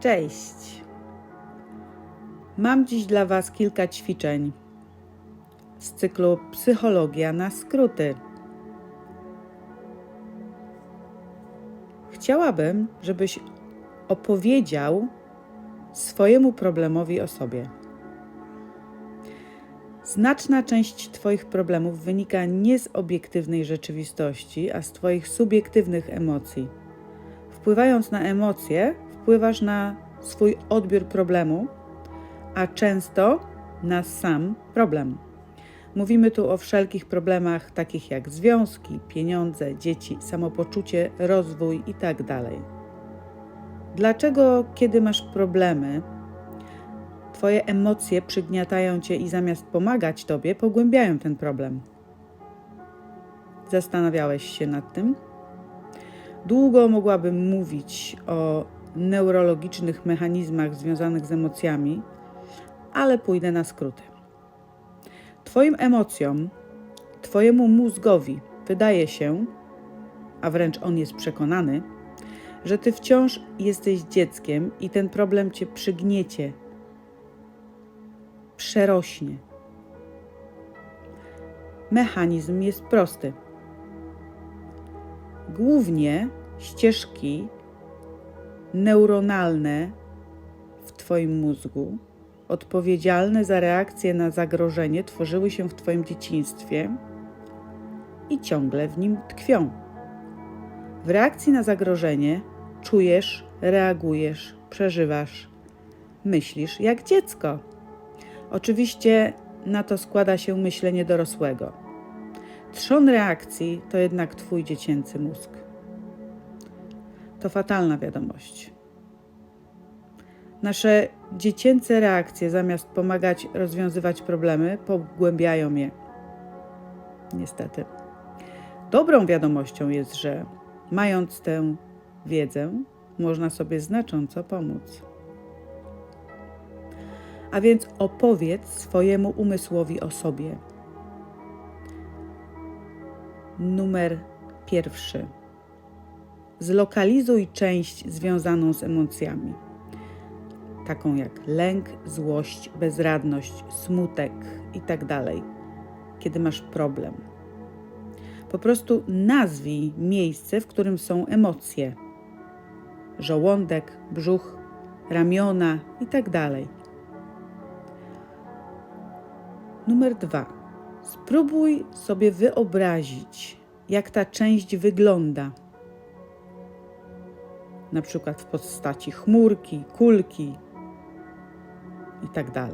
Cześć! Mam dziś dla Was kilka ćwiczeń z cyklu Psychologia na skróty. Chciałabym, żebyś opowiedział swojemu problemowi o sobie. Znaczna część Twoich problemów wynika nie z obiektywnej rzeczywistości, a z Twoich subiektywnych emocji. Wpływając na emocje, wpływasz na swój odbiór problemu, a często na sam problem. Mówimy tu o wszelkich problemach, takich jak związki, pieniądze, dzieci, samopoczucie, rozwój itd. Dlaczego, kiedy masz problemy, Twoje emocje przygniatają cię i zamiast pomagać tobie, pogłębiają ten problem? Zastanawiałeś się nad tym? Długo mogłabym mówić o neurologicznych mechanizmach związanych z emocjami, ale pójdę na skróty. Twoim emocjom, Twojemu mózgowi wydaje się, a wręcz on jest przekonany, że Ty wciąż jesteś dzieckiem i ten problem Cię przygniecie, przerośnie. Mechanizm jest prosty. Głównie ścieżki neuronalne w Twoim mózgu, odpowiedzialne za reakcję na zagrożenie, tworzyły się w Twoim dzieciństwie i ciągle w nim tkwią. W reakcji na zagrożenie czujesz, reagujesz, przeżywasz, myślisz jak dziecko. Oczywiście na to składa się myślenie dorosłego. Trzon reakcji to jednak Twój dziecięcy mózg. To fatalna wiadomość. Nasze dziecięce reakcje, zamiast pomagać rozwiązywać problemy, pogłębiają je. Niestety. Dobrą wiadomością jest, że mając tę wiedzę, można sobie znacząco pomóc. A więc opowiedz swojemu umysłowi o sobie. Numer pierwszy. Zlokalizuj część związaną z emocjami, taką jak lęk, złość, bezradność, smutek itd., kiedy masz problem. Po prostu nazwij miejsce, w którym są emocje: żołądek, brzuch, ramiona itd. Numer dwa. Spróbuj sobie wyobrazić, jak ta część wygląda. Na przykład w postaci chmurki, kulki itd.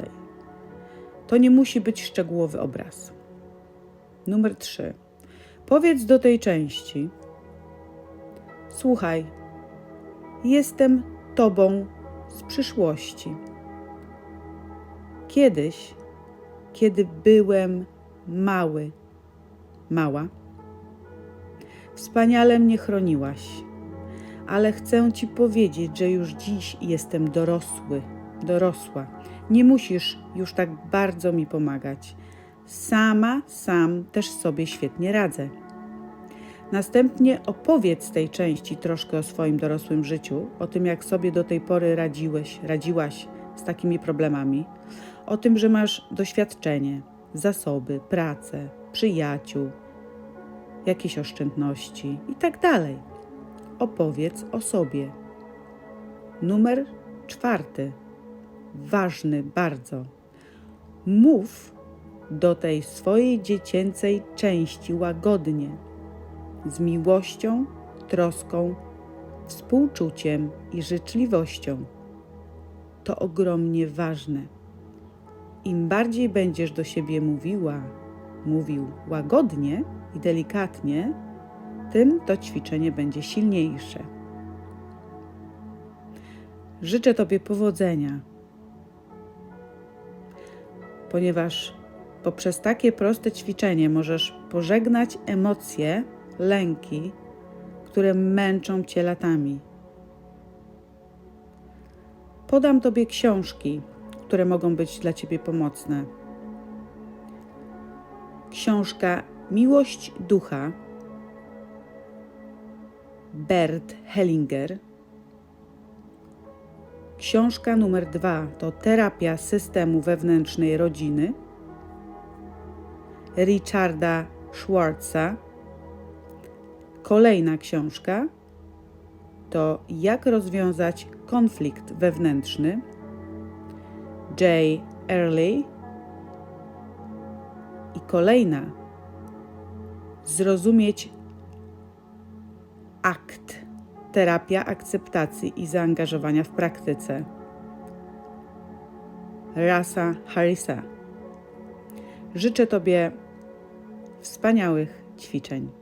To nie musi być szczegółowy obraz. Numer trzy. Powiedz do tej części: Słuchaj, jestem Tobą z przyszłości. Kiedyś, kiedy byłem mały, mała, wspaniale mnie chroniłaś, ale chcę Ci powiedzieć, że już dziś jestem dorosły, dorosła. Nie musisz już tak bardzo mi pomagać. Sama, sam też sobie świetnie radzę. Następnie opowiedz tej części troszkę o swoim dorosłym życiu, o tym, jak sobie do tej pory radziłeś, radziłaś z takimi problemami, o tym, że masz doświadczenie, zasoby, pracę, przyjaciół, jakieś oszczędności itd. Tak opowiedz o sobie. Numer czwarty, ważny bardzo. Mów do tej swojej dziecięcej części łagodnie, z miłością, troską, współczuciem i życzliwością. To ogromnie ważne. Im bardziej będziesz do siebie mówiła, mówił łagodnie i delikatnie, tym to ćwiczenie będzie silniejsze. Życzę Tobie powodzenia, ponieważ poprzez takie proste ćwiczenie możesz pożegnać emocje, lęki, które męczą Cię latami. Podam Tobie książki, które mogą być dla Ciebie pomocne. Książka Miłość Ducha Bert Hellinger. Książka numer dwa to Terapia systemu wewnętrznej rodziny Richarda Schwartza. Kolejna książka to Jak rozwiązać konflikt wewnętrzny Jay Early. I kolejna Zrozumieć akt terapia akceptacji i zaangażowania w praktyce. Rasa Harrisa. Życzę Tobie wspaniałych ćwiczeń.